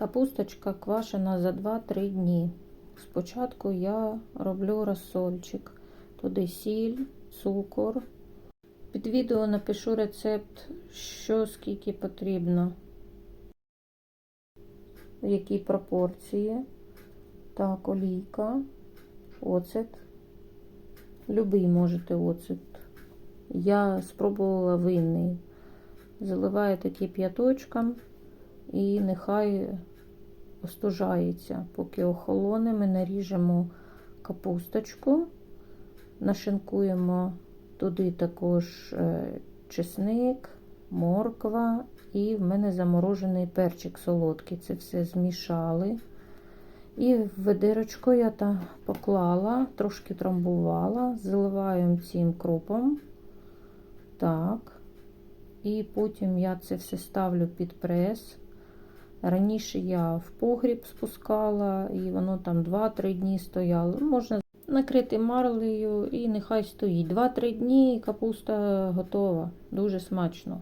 Капусточка квашена за 2-3 дні. Спочатку я роблю розсольчик. Туди сіль, цукор. Під відео напишу рецепт, що скільки потрібно, в якій пропорції. Так, олійка, оцет. Любий можете оцет. Я спробувала винний. Заливаєте кип'яточком і нехай остужається. Поки охолоне, ми наріжемо капусточку, нашинкуємо туди також е, чесник, морква і в мене заморожений перчик солодкий. Це все змішали. І в ведерочку я там поклала, трошки трамбувала, заливаю цим кропом. Так. І потім я це все ставлю під прес. Раніше я в погріб спускала, і воно там 2-3 дні стояло. Можна накрити марлею і нехай стоїть. 2-3 дні і капуста готова. Дуже смачно.